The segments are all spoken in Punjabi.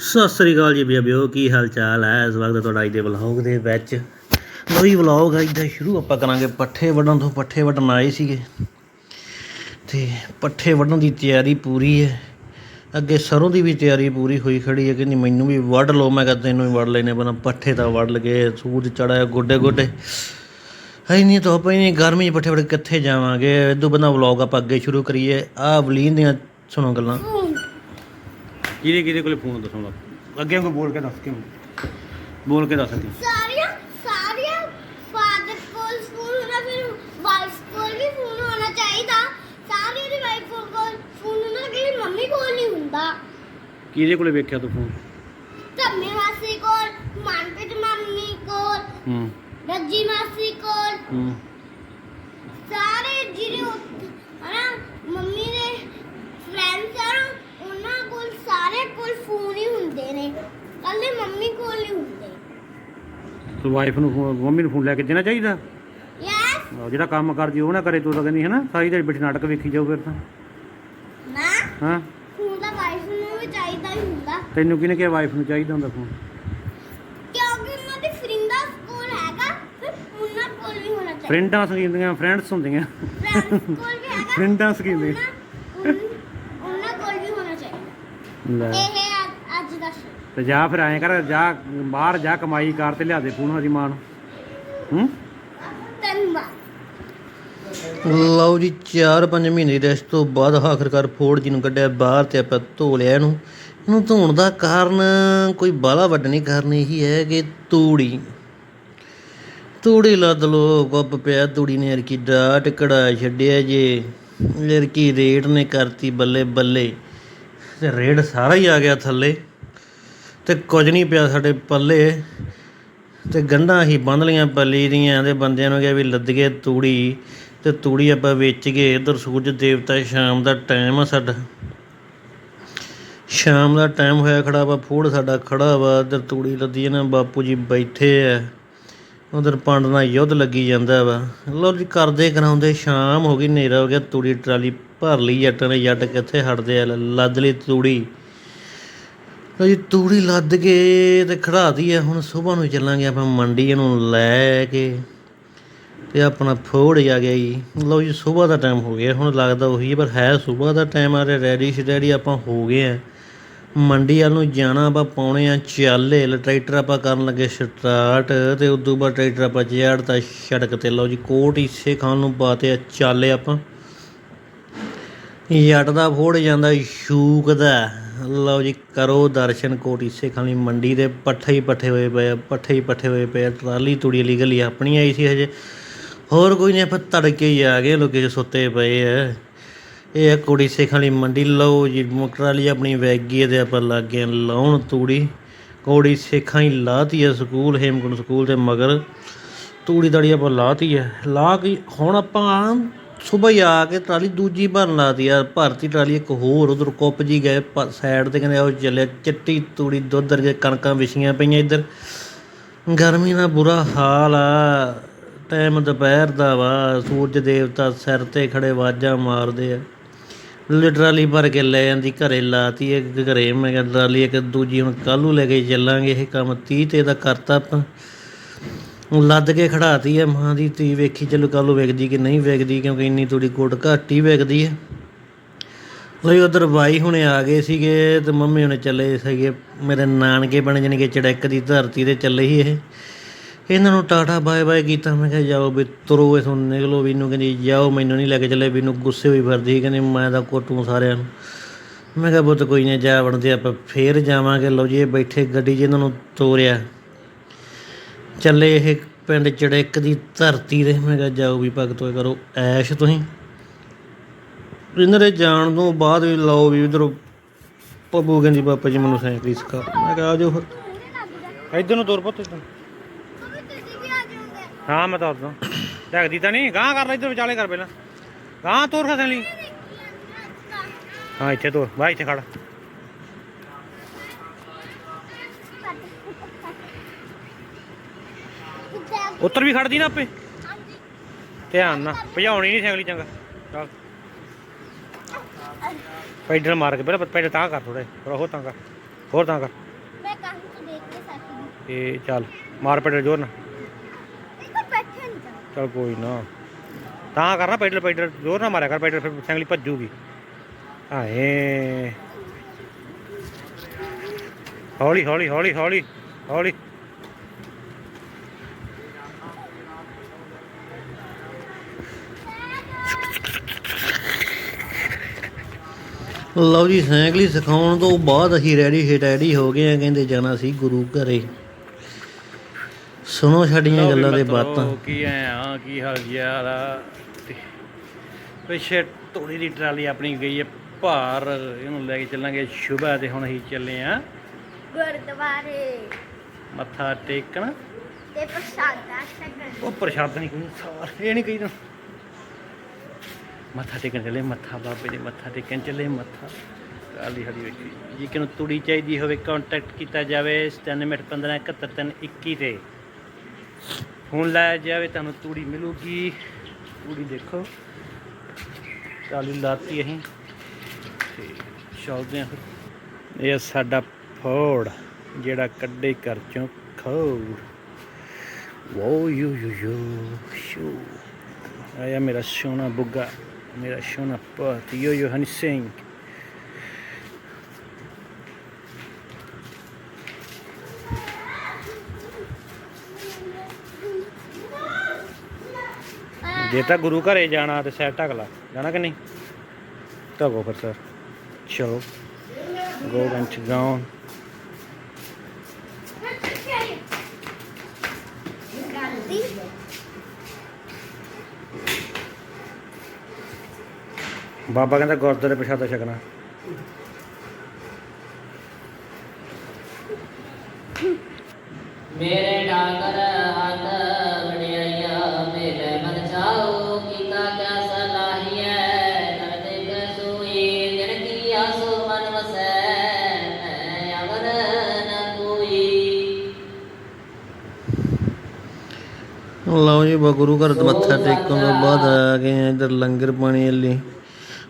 ਸਤਿ ਸ੍ਰੀ ਅਕਾਲ ਜੀ ਬੀਬੀਓ ਕੀ ਹਾਲ ਚਾਲ ਹੈ? ਇਸ ਵਕਤ ਤੁਹਾਡਾ ਅੱਜ ਦੇ ਵਲੌਗ ਦੇ ਵਿੱਚ ਨਵੀਂ ਵਲੌਗ ਹੈ, ਇਦਾਂ ਸ਼ੁਰੂ ਆਪਾਂ ਕਰਾਂਗੇ ਪੱਠੇ ਵੱਢਣ ਤੋਂ, ਪੱਠੇ ਵੱਢਣ ਆਏ ਸੀਗੇ। ਤੇ ਪੱਠੇ ਵੱਢਣ ਦੀ ਤਿਆਰੀ ਪੂਰੀ ਹੈ। ਅੱਗੇ ਸਰੋਂ ਦੀ ਵੀ ਤਿਆਰੀ ਪੂਰੀ ਹੋਈ ਖੜੀ ਹੈ, ਕਹਿੰਦੀ ਮੈਨੂੰ ਵੀ ਵੱਢ ਲਓ। ਮੈਂ ਕਹਿੰਦਾ ਤੈਨੂੰ ਵੀ ਵੱਢ ਲੈਨੇ ਬਣਾ ਪੱਠੇ ਤਾਂ ਵੱਢ ਲਗੇ, ਸੂਰਜ ਚੜਾਇਆ ਗੋਡੇ ਗੋਡੇ। ਹੈ ਨਹੀਂ ਤਾਂ ਆਪਾਂ ਨਹੀਂ ਗਰਮੀ 'ਚ ਪੱਠੇ ਵੱਢ ਕੇ ਕਿੱਥੇ ਜਾਵਾਂਗੇ? ਇਦੋਂ ਬੰਦਾ ਵਲੌਗ ਆਪਾਂ ਅੱਗੇ ਸ਼ੁਰੂ ਕਰੀਏ। ਆਹ ਵਲੀਨ ਦੀਆਂ ਸੁਣੋ ਗੱਲਾਂ। ਕਿਹਦੇ ਕਿਹਦੇ ਕੋਲੇ ਫੋਨ ਦੱਸੋ ਅੱਗੇ ਕੋਈ ਬੋਲ ਕੇ ਦੱਸ ਕਿਉਂ ਬੋਲ ਕੇ ਦੱਸ ਅੱਗੇ ਸਾਰੀਆਂ ਸਾਰੀਆਂ ਫਾਦਰ ਕੋਲ ਫੋਨ ਹੋਣਾ ਫਿਰ ਵਾਈਫ ਕੋਲ ਵੀ ਫੋਨ ਹੋਣਾ ਚਾਹੀਦਾ। ਸਾਰਿਆਂ ਦੀ ਵਾਈਫ ਕੋਲ ਫੋਨ ਹੋਣਾ ਕਿ ਮੰਮੀ ਕੋਲ ਨਹੀਂ ਹੁੰਦਾ। ਕਿਹਦੇ ਕੋਲੇ ਵੇਖਿਆ ਤੂੰ ਫੋਨ ਧੰਮੇ ਮਾਸੀ ਕੋਲ ਮਨਪ੍ਰੀਤ ਮੰਮੀ ਕੋਲ ਹੂੰ। ਰੱਜੀ ਮਾਸੀ ਕੋਲ। ਹੂੰ ਸਾਰੇ ਜਿਹੜੇ ਉੱਥੇ- ਹਨਾ ਮੰਮੀ ਦੇ ਫਰੈਂਡਸ ਆ ਨਾ, ਉਹਨਾਂ ਕੋਲ ਸਾਰੇ ਕੋਲ ਫੋਨ ਹੀ ਹੁੰਦੇ ਨੇ ਕੱਲੇ ਮੰਮੀ ਕੋਲ ਨਹੀਂ ਹੁੰਦੇ ਤੂੰ ਵਾਈਫ ਨੂੰ ਫੋਨ- ਮੰਮੀ ਨੂੰ ਫੋਨ ਲੈ ਕੇ ਦੇਣਾ ਚਾਹੀਦਾ? ਯੈਸ ਆਹੋ, ਜਿਹੜਾ ਕੰਮ ਕਰਦੀ ਉਹ ਨਾ ਕਰੇ ਤੂੰ ਤਾਂ ਕਹਿੰਦੀ ਹੈ ਨਾ ਸਾਰੀ ਦਿਹਾੜੀ ਬੈਠੀ ਨਾਟਕ ਵੇਖੀ ਜਾਓ ਫਿਰ ਤਾਂ। ਨਾ। ਹਾਂ? ਫੋਨ ਤਾਂ ਵਾਈਫ ਨੂੰ ਵੀ ਚਾਹੀਦਾ ਹੀ ਹੁੰਦਾ। ਤੈਨੂੰ ਕਿਹਨੇ ਕਿਹਾ ਵਾਈਫ ਨੂੰ ਚਾਹੀਦਾ ਹੁੰਦਾ ਫੋਨ ਕਿਉਂਕਿ ਉਹਨਾਂ ਦੇ ਫਰਿੰਦਾ ਕੋਲ ਹੈਗਾ ਫਿਰ ਉਹਨਾਂ ਕੋਲ ਵੀ ਹੋਣਾ ਚਾਹੀਦਾ। ਫਰੈਂਡਾਂ ਸਕੀਂਦੀਆਂ ਫਰੈਂਡਸ ਹੁੰਦੀਆਂ। ਫਰੈਂਡਸ ਕੋਲ ਵੀ ਹੈਗਾ ਫਰੈਂਡਾਂ ਸਕੀਂਦੀਆਂ ਉਹਨਾਂ ਉਹਨਾਂ ਕੋਲ ਵੀ ਹੋਣਾ ਚਾਹੀਦਾ। ਲੈ। ਇਹ ਹੈ ਅੱਜ- ਅੱਜ ਦਾ show। ਤੇ ਜਾ ਫਿਰ ਐਂ ਕਰ, ਜਾ ਬਾਹਰ ਜਾ ਕਮਾਈ ਕਰ ਤੇ ਲਿਆ ਦੇ ਫੋਨ ਉਹਦੀ ਮਾਂ ਨੂੰ। ਹੂੰ? ਲਓ ਜੀ 4-5 ਮਹੀਨੇ ਦੀ ਰੈਸਟ ਤੋਂ ਬਾਅਦ ਆਖਰਕਾਰ ਫੋੜ ਜੀ ਨੂੰ ਕੱਢਿਆ ਬਾਹਰ ਤੇ ਆਪਾਂ ਧੋ ਲਿਆ ਇਹਨੂੰ। ਇਹਨੂੰ ਧੋਣ ਦਾ ਕਾਰਨ ਕੋਈ ਬਾਲਾ ਵੱਡਾ ਨਹੀਂ ਕਾਰਨ ਇਹੀ ਹੈ ਕਿ ਤੂੜੀ। ਤੂੜੀ ਲੱਦ ਲੋ ਗੱਪ ਪਿਆ, ਤੂੜੀ ਨੇ ਯਾਰ ਡਾਟ ਕੜਾ ਛੱਡਿਆ ਜੇ। ਯਾਰ ਰੇਟ ਨੇ ਕਰਤੀ ਬੱਲੇ ਬੱਲੇ। ਤੇ ਰੇਟ ਸਾਰਾ ਹੀ ਆ ਗਿਆ ਥੱਲੇ। ਤੇ ਕੁਝ ਨਹੀਂ ਪਿਆ ਸਾਡੇ ਪੱਲੇ। ਤੇ ਗੰਢਾਂ ਹੀ ਬੰਦ ਲੀਆਂ ਪੱਲੀ ਦੀਆਂ ਤੇ ਬੰਦਿਆਂ ਨੂੰ ਕਿਹਾ ਵੀ ਲੱਦ ਗਏ ਤੂੜੀ ਤੇ ਤੂੜੀ ਆਪਾਂ ਵੇਚ ਗਏ ਇਧਰ ਸੂਰਜ ਦੇਵਤਾ ਸ਼ਾਮ ਦਾ ਟਾਈਮ ਆ ਸਾਡਾ। ਸ਼ਾਮ ਦਾ ਟਾਈਮ ਹੋਇਆ ਖੜਾ ਵਾ, ਫੂੜ ਸਾਡਾ ਖੜਾ ਵਾ, ਇਧਰ ਤੂੜੀ ਲੱਦੀ ਇਹਨਾਂ ਬਾਪੂ ਜੀ ਬੈਠੇ ਆ। ਉਧਰ ਪੰਡ ਨਾਲ ਯੁੱਧ ਲੱਗੀ ਜਾਂਦਾ ਵਾ। ਲੋ ਜੀ ਕਰਦੇ ਕਰਾਉਂਦੇ, ਸ਼ਾਮ ਹੋ ਗਈ, ਹਨੇਰਾ ਹੋ ਗਿਆ, ਤੂੜੀ ਟਰਾਲੀ ਭਰ ਲਈ, ਜੱਟਾਂ ਨੇ ਜੱਟ ਕਿੱਥੇ ਹਟਦੇ ਆ ਲੱਦ ਲਈ ਤੂੜੀ। ਜੀ ਤੂੜੀ ਲੱਦ ਕੇ ਤੇ ਖੜਾਤੀ ਆ ਹੁਣ ਸਵੇਰ ਨੂੰ ਚੱਲਾਂਗੇ ਆਪਾਂ ਮੰਡੀ ਇਹਨੂੰ ਲੈ ਕੇ। ਤੇ ਆਪਣਾ ਫੋੜ ਆ ਗਿਆ ਜੀ। ਲਓ ਜੀ ਸਵੇਰ ਦਾ ਟਾਈਮ ਹੋ ਗਿਆ ਹੁਣ ਲੱਗਦਾ ਉਹੀ ਹੈ, ਪਰ ਹੈ ਸਵੇਰ ਦਾ ਟਾਈਮ ਆ ਰਿਹਾ ਰੈਡੀ ਸ਼ਰੈਡੀ ਆਪਾਂ ਹੋ ਗਏ ਆ। ਮੰਡੀ ਵੱਲ ਨੂੰ ਜਾਣਾ ਆਪਾਂ ਪਾਉਣੇ ਆ ਚਾਲੇ ਟਰੈਕਟਰ ਆਪਾਂ ਕਰਨ ਲੱਗੇ ਸਟਾਰਟ ਤੇ ਉਦੋਂ ਬਾਅਦ ਟਰੈਕਟਰ ਆਪਾਂ ਚੜ੍ਹਤਾ ਸੜਕ ਤੇ ਲਓ ਜੀ ਕੋਟ ਹਿੱਸੇ ਖਾਣ ਨੂੰ ਪਾਤੇ ਆ ਚਾਲੇ ਆਪਾਂ। ਜੱਟ ਦਾ ਫੋੜ ਜਾਂਦਾ ਸ਼ੂਕ ਦਾ। ਲਓ ਜੀ, ਕਰੋ ਦਰਸ਼ਨ ਕੋਟੀ ਸੇਖਾਂ ਦੀ ਮੰਡੀ ਦੇ ਪੱਠੇ ਹੀ ਪੱਠੇ ਹੋਏ ਪਏ ਆ, ਪੱਠੇ ਹੀ ਪੱਠੇ ਹੋਏ ਪਏ ਟਰਾਲੀ ਤੂੜੀ ਵਾਲੀ ਗਲੀ ਆਪਣੀ ਆਈ ਸੀ ਹਜੇ। ਹੋਰ ਕੋਈ ਨਹੀਂ ਆਪਾਂ ਤੜਕੇ ਹੀ ਆ ਗਏ, ਲੋਕੇ ਸੁੱਤੇ ਪਏ ਆ। ਇਹ ਆ ਕੋੜੀ ਸੇਖਾਂ ਦੀ ਮੰਡੀ, ਲਓ ਜੀ ਟਰਾਲੀ ਆਪਣੀ ਵੈਗੀ ਹੈ ਤੇ ਆਪਾਂ ਲੱਗ ਗਏ ਲਾਉਣ ਤੂੜੀ। ਕੋੜੀ ਸੇਖਾਂ ਹੀ ਲਾਤੀ ਆ ਸਕੂਲ, ਹੇਮਕੁੰਟ ਸਕੂਲ ਦੇ ਮਗਰ। ਤੂੜੀ ਤੜੀ ਆਪਾਂ ਲਾਤੀ ਹੈ ਲਾ ਕੇ ਹੁਣ ਆਪਾਂ ਸਵੇਰ ਹੀ ਆ ਕੇ ਟਰਾਲੀ ਦੂਜੀ ਭਰਨ ਲਾਤੀ ਆ ਭਰਤੀ ਟਰਾਲੀ ਇੱਕ ਹੋਰ, ਉਧਰ ਕੁੱਪ ਜੀ ਗਏ ਸਾਈਡ ਤੇ ਕਹਿੰਦੇ ਉਹ ਚੱਲਿਆ, ਚਿੱਟੀ ਤੂੜੀ ਦੁੱਧ ਵਰਗੇ ਕਣਕਾਂ ਵਿਛੀਆਂ ਪਈਆਂ ਇੱਧਰ। ਗਰਮੀ ਦਾ ਬੁਰਾ ਹਾਲ ਆ ਟਾਈਮ ਦੁਪਹਿਰ ਦਾ ਵਾ, ਸੂਰਜ ਦੇਵਤਾ ਸਿਰ ਤੇ ਖੜੇ ਵਾਜਾਂ ਮਾਰਦੇ ਆ। ਲਿਟਰਲੀ ਭਰ ਕੇ ਲੈ ਜਾਂਦੀ, ਘਰੇ ਲਾਤੀ ਇੱਕ ਘਰੇ, ਮੈਂ ਕਿਹਾ ਟਰਾਲੀ ਇੱਕ ਦੂਜੀ ਹੁਣ ਕੱਲੂ ਲੈ ਕੇ ਚੱਲਾਂਗੇ, ਇਹ ਕੰਮ 30 ਤੇ ਦਾ ਕਰਤਾ ਆਪਾਂ। ਲੱਦ ਕੇ ਖੜਾਤੀ ਹੈ ਮਾਂ ਦੀ ਧੀ ਵੇਖੀ ਚਲੋ ਕੱਲ ਨੂੰ ਵੇਖਦੀ ਕਿ ਨਹੀਂ ਵੇਖਦੀ ਕਿਉਂਕਿ ਇੰਨੀ ਥੋੜੀ ਗੁੱਟ ਘੱਟ ਹੀ ਵੇਖਦੀ ਹੈ ਲਈ ਉਧਰ ਬਾਈ ਹੁਣੇ ਆ ਗਏ ਸੀਗੇ ਤੇ ਮੰਮੀ ਹੁਣੇ ਚੱਲੇ ਸੀਗੇ ਮੇਰੇ ਨਾਨਕੇ ਬਣ ਜਾਣੀ ਕਿ ਚੜੈਕ ਦੀ ਧਰਤੀ ਤੇ ਚੱਲੇ ਹੀ ਇਹ। ਇਹਨਾਂ ਨੂੰ ਟਾਟਾ ਬਾਏ ਬਾਏ ਕੀਤਾ ਮੈਂ ਕਿਹਾ ਜਾਓ ਵੀ ਤੁਰੋ ਇਥੋਂ ਨਿਕਲੋ ਵੀ ਇਹਨੂੰ ਕਹਿੰਦੀ ਜਾਓ ਮੈਨੂੰ ਨਹੀਂ ਲੈ ਕੇ ਚੱਲੇ ਵੀ ਇਹਨੂੰ ਗੁੱਸੇ ਹੋਈ ਫਿਰਦੀ ਸੀ, ਕਹਿੰਦੀ ਮੈਂ ਤਾਂ ਕੋਟੂ ਸਾਰਿਆਂ ਨੂੰ। ਮੈਂ ਕਿਹਾ ਬੁੱਤ ਕੋਈ ਨਹੀਂ ਜਾ ਬਣਦੇ ਆਪਾਂ ਫੇਰ ਜਾਵਾਂਗੇ। ਲਓ ਜੀ ਇਹ ਬੈਠੇ ਗੱਡੀ 'ਚ ਇਹਨਾਂ ਨੂੰ ਤੋਰਿਆ। ਚੱਲੇ ਇਹ ਪਿੰਡ ਚੜੈਕ ਦੀ ਧਰਤੀ ਦੇ ਮੈਂ ਕਿਹਾ ਜਾਓ ਵੀ ਭਗਤ ਹੋਏ ਕਰੋ, ਐਸ਼ ਤੁਸੀਂ। ਇਹਨਾਂ ਦੇ ਜਾਣ ਤੋਂ ਬਾਅਦ ਵੀ ਲਓ ਵੀ ਉਧਰ ਪੱਬੂ ਕਹਿੰਦੀ ਪਾਪਾ ਜੀ ਮੈਨੂੰ ਸਾਈਕਲ ਹੀ ਸਿਖਾ ਮੈਂ ਕਿਹਾ, ਆ ਜਾਓ ਫਿਰ। ਇੱਧਰ ਨੂੰ ਤੁਰ ਪੁੱਤ ਇੱਧਰ। ਕभी ਤੁਸੀਂ ਵੀ ਆ ਜਾਓਗੇ ਹਾਂ, ਮੈਂ ਤੁਰਦਾ ਢੱਕਦੀ ਤਾਂ ਨਹੀਂ। ਗਾਂ ਕਰ ਲੈ ਇੱਧਰ, ਵਿਚਾਲੇ ਕਰ ਪਹਿਲਾਂ। ਗਾਂ ਤੁਰ ਖਸਣ ਲਈ। ਹਾਂ, ਇੱਥੇ ਤੁਰ। ਬਾਈ ਇੱਥੇ ਖੜ। ਉੱਤਰ ਵੀ ਖੜਦੀ ਨਾ ਆਪੇ। ਧਿਆਨ ਨਾਲ ਭਜਾਉਣੀ ਨਹੀਂ ਸਾਈਕਲ ਚੰਗਾ। ਚੱਲ। ਪੈਡਲ ਮਾਰ ਕੇ ਪਹਿਲਾਂ ਪੈਡਲ ਤਾਂ ਕਰ ਥੋੜੇ ਹੋਰ ਤਾਂ ਕਰ। ਹੋਰ ਤਾਂ ਕਰ। ਕੰਨ ਤੋਂ ਦੇਖ ਕੇ ਸਕਦੀ ਇਹ ਚੱਲ ਮਾਰ ਪੈਡਲ ਜ਼ੋਰ ਨਾਲ। ਬੈਠੇ ਨਹੀਂ ਚੱਲ ਕੋਈ ਨਾ। ਤਾਂ ਕਰਨਾ ਪੈਡਲ ਪੈਡਲ ਜ਼ੋਰ ਨਾਲ ਮਾਰਿਆ ਕਰ ਪੈਡਲ ਫਿਰ ਸਾਈਕਲ ਭੱਜੂਗੀ। ਹਾਏ। ਹੌਲੀ ਹੌਲੀ ਹੌਲੀ ਹੌਲੀ ਹੌਲੀ। ਲਓ ਜੀ ਸਾਈਕਲ ਸਿਖਾਉਣ ਤੋਂ ਬਾਅਦ ਅਸੀਂ ਰੈਡੀ ਹੀ ਰੈਡੀ ਹੋ ਗਏ ਆ ਕਹਿੰਦੇ ਜਾਣਾ ਸੀ ਗੁਰੂ ਘਰੇ। ਸੁਣੋ ਸਾਡੀਆਂ ਗੱਲਾਂ ਦੇ ਬਾਤਾਂ। ਕੀ ਐ ਆ ਕੀ ਹਾਲ ਯਾਰ ਤੇ ਪਿੱਛੇ ਤੋੜੀ ਦੀ ਟਰਾਲੀ ਆਪਣੀ ਗਈ ਹੈ ਭਾਰ ਇਹਨੂੰ ਲੈ ਕੇ ਚੱਲਾਂਗੇ ਸ਼ੁਭਾ ਤੇ ਹੁਣ ਅਸੀਂ ਚੱਲੇ ਆ ਗੁਰਦੁਆਰੇ। ਮੱਥਾ ਟੇਕਣ। ਤੇ ਪ੍ਰਸ਼ਾਦਾ ਛਕਣ। ਉਹ ਪ੍ਰਸ਼ਾਦ ਨਹੀਂ ਕੋਈ ਸਾਰ ਇਹ ਨਹੀਂ ਕਹੀ ਤੂੰ ਮੱਥਾ ਟੇਕਣ ਚੱਲੇ, ਮੱਥਾ ਬਾਬੇ ਦੇ ਮੱਥਾ ਟੇਕਣ ਚੱਲੇ, ਮੱਥਾ ਕਾਲੀ ਹਰੀ ਵੇਖੀ ਜੀ ਕਿਨੂੰ ਤੂੜੀ ਚਾਹੀਦੀ ਹੋਵੇ ਕੰਟੈਕਟ ਕੀਤਾ ਜਾਵੇ 971571 ਤੇ। ਫੋਨ ਲਾਇਆ ਜਾਵੇ, ਤੁਹਾਨੂੰ ਤੂੜੀ ਮਿਲੂਗੀ। ਤੂੜੀ ਦੇਖੋ। ਕਾਲੀ ਲਾਤੀ ਅਸੀਂ। ਤੇ ਚੱਲਦੇ ਹਾਂ। ਇਹ ਸਾਡਾ ਫੋੜ, ਜਿਹੜਾ ਕੱਢੇ ਘਰ ਚੋਂ ਖੋੜ। ਵਾਓ, ਯੂ ਯੂ ਯੂ, ਸ਼ੂ। ਆਇਆ ਮੇਰਾ ਸੋਨਾ ਬੁੱਗਾ। ਮੇਰਾ ਸੋਨਾ ਪੁੱਤ ਯੋ ਯੋ ਹਨੀ ਸਿੰਘ ਜੇ ਤਾਂ ਗੁਰੂ ਘਰੇ ਜਾਣਾ ਤੇ ਸੈਰ ਢਕ ਲਾ। ਜਾਣਾ ਕਿ ਨਹੀਂ? ਢਕੋ ਫਿਰ ਸਰ। ਚਲੋ। ਗੋ ਗੰਚ ਗਾਉਂ ਬਾਬਾ ਕਹਿੰਦਾ ਗੁਰਦੁਆਰੇ ਪ੍ਰਸ਼ਾਦਾ ਛਕਣਾ। ਮੇਰੇ ਡਾਕਰ ਹੱਥ ਵਡਿਆਈਆ ਮੇਲੇ ਮਨ ਚਾਓ ਕੀਤਾ ਕਿਆ ਸਲਾਹੀਐ ਕਰਦੇ ਕਸੂਈ ਦਿਨ ਕੀ ਆਸੋ ਮਨ ਵਸੈ ਮੈਂ ਅਵਰ ਨ ਕੋਈ। ਲਓ ਜੀ ਬਾ ਗੁਰੂ ਘਰ ਤੋਂ ਮੱਥਾ ਟੇਕਣ ਤੋਂ ਬਾਅਦ ਆ ਗਏ ਆ ਇੱਧਰ ਲੰਗਰ ਪਾਣੀ ਲਈ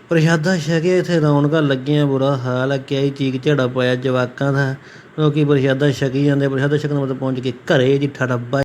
ਪ੍ਰਸ਼ਾਦਾ ਛਕਿਆ ਇੱਥੇ ਰੌਣਕਾਂ ਲੱਗੀਆਂ, ਬੁਰਾ ਹਾਲ ਹੈ ਕਿਆ ਹੀ ਚੀਕ ਝੜਾ ਪਾਇਆ ਜਵਾਕਾਂ ਦਾ। ਲੋਕੀ ਪ੍ਰਸ਼ਾਦਾ ਛਕੀ ਜਾਂਦੇ, ਪ੍ਰਸ਼ਾਦਾ ਛਕਣ ਮਤਲਬ ਪਹੁੰਚ ਕੇ ਘਰੇ ਜੀ ਠੜੱਬਾ